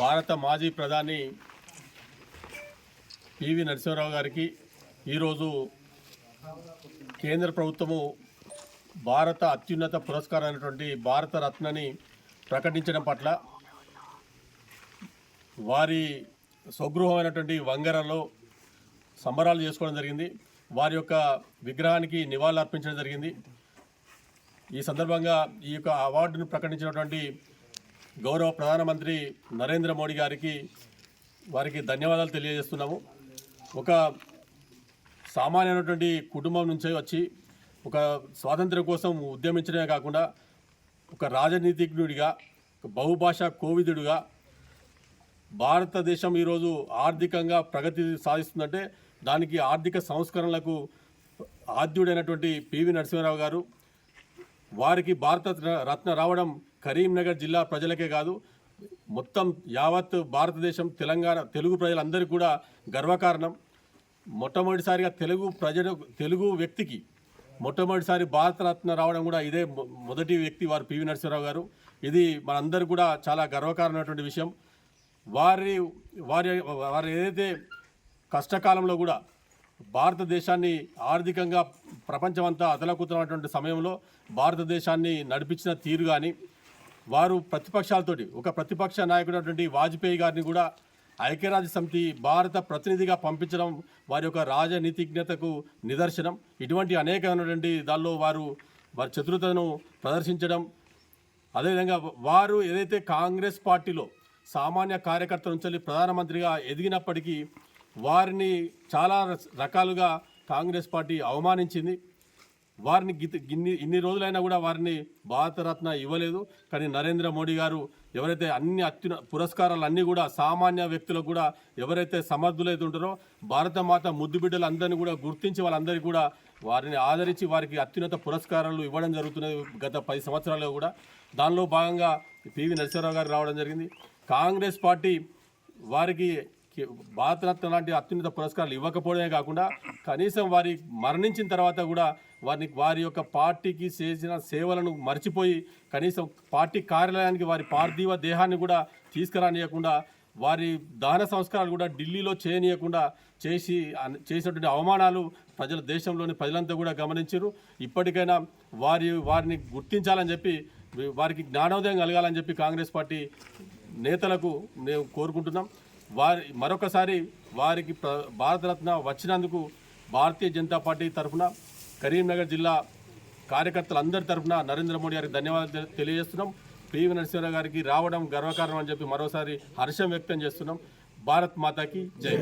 భారత మాజీ ప్రధాని పివి నరసింహారావు గారికి ఈరోజు కేంద్ర ప్రభుత్వము భారత అత్యున్నత పురస్కారం అయినటువంటి భారతరత్నని ప్రకటించడం పట్ల వారి స్వగృహమైనటువంటి వంగరలో సంబరాలు చేసుకోవడం జరిగింది. వారి యొక్క విగ్రహానికి నివాళులు అర్పించడం జరిగింది. ఈ సందర్భంగా ఈ యొక్క అవార్డును ప్రకటించినటువంటి గౌరవ ప్రధానమంత్రి నరేంద్ర మోడీ గారికి వారికి ధన్యవాదాలు తెలియజేస్తున్నాము. ఒక సామాన్యమైనటువంటి కుటుంబం నుంచే వచ్చి ఒక స్వాతంత్ర్యం కోసం ఉద్యమించడమే కాకుండా ఒక రాజనీతిజ్ఞుడిగా ఒక బహుభాషా కోవిదుడిగా భారతదేశం ఈరోజు ఆర్థికంగా ప్రగతి సాధిస్తుందంటే దానికి ఆర్థిక సంస్కరణలకు ఆద్యుడైనటువంటి పివి నరసింహారావు గారు వారికి భారత రత్న రావడం కరీంనగర్ జిల్లా ప్రజలకే కాదు మొత్తం యావత్ భారతదేశం తెలంగాణ తెలుగు ప్రజలందరికీ కూడా గర్వకారణం. మొట్టమొదటిసారిగా తెలుగు ప్రజలు తెలుగు వ్యక్తికి మొట్టమొదటిసారి భారతరత్న రావడం కూడా ఇదే మొ- మొదటి వ్యక్తి వారు పివి నరసింహరావు గారు. ఇది మనందరూ కూడా చాలా గర్వకారణమైనటువంటి విషయం. వారి వారి వారు ఏదైతే కష్టకాలంలో కూడా భారతదేశాన్ని ఆర్థికంగా ప్రపంచమంతా అతలకుతున్నటువంటి సమయంలో భారతదేశాన్ని నడిపించిన తీరు కానీ వారు ప్రతిపక్షాలతోటి ఒక ప్రతిపక్ష నాయకుడైనటువంటి వాజ్పేయి గారిని కూడా ఐక్యరాజ్య సమితి భారత ప్రతినిధిగా పంపించడం వారి యొక్క రాజనీతిజ్ఞతకు నిదర్శనం. ఇటువంటి అనేకమైనటువంటి దానిలో వారు వారి చతురతను ప్రదర్శించడం. అదేవిధంగా వారు ఏదైతే కాంగ్రెస్ పార్టీలో సామాన్య కార్యకర్త నుంచి ప్రధానమంత్రిగా ఎదిగినప్పటికీ వారిని చాలా రకాలుగా కాంగ్రెస్ పార్టీ అవమానించింది. వారిని ఇన్ని ఇన్ని రోజులైనా కూడా వారిని భారతరత్న ఇవ్వలేదు. కానీ నరేంద్ర మోడీ గారు ఎవరైతే అన్ని అత్యున పురస్కారాలు అన్నీ కూడా సామాన్య వ్యక్తులకు కూడా ఎవరైతే సమర్థులైతే ఉంటారో భారత మాత ముద్దు బిడ్డలందరినీ కూడా గుర్తించి వాళ్ళందరికీ కూడా వారిని ఆదరించి వారికి అత్యున్నత పురస్కారాలు ఇవ్వడం జరుగుతున్నది గత పది సంవత్సరాల్లో కూడా. దానిలో భాగంగా పివి నరసింహరావు గారు రావడం జరిగింది. కాంగ్రెస్ పార్టీ వారికి భారతరత్న లాంటి అత్యున్నత పురస్కారాలు ఇవ్వకపోవడమే కాకుండా కనీసం వారి మరణించిన తర్వాత కూడా వారిని వారి యొక్క పార్టీకి చేసిన సేవలను మర్చిపోయి కనీసం పార్టీ కార్యాలయానికి వారి పార్థివ దేహాన్ని కూడా తీసుకురానియకుండా వారి దహన సంస్కారాలు కూడా ఢిల్లీలో చేయనీయకుండా చేసి అన్- చేసినటువంటి అవమానాలు ప్రజల దేశంలోని ప్రజలంతా కూడా గమనించారు ఇప్పటికైనా వారి వారిని గుర్తించాలని చెప్పి వారికి జ్ఞానోదయం కలగాలని చెప్పి కాంగ్రెస్ పార్టీ నేతలకు మేము కోరుకుంటున్నాం. వారి మరొకసారి వారికి భారతరత్న వచ్చినందుకు భారతీయ జనతా పార్టీ తరఫున కరీంనగర్ జిల్లా కార్యకర్తలందరి తరఫున నరేంద్ర మోడీ గారికి ధన్యవాదాలు తెలియజేస్తున్నాం. పివి నరసింహరావు గారికి రావడం గర్వకారణం అని చెప్పి మరోసారి హర్షం వ్యక్తం చేస్తున్నాం. భారత్ మాతాకి జై.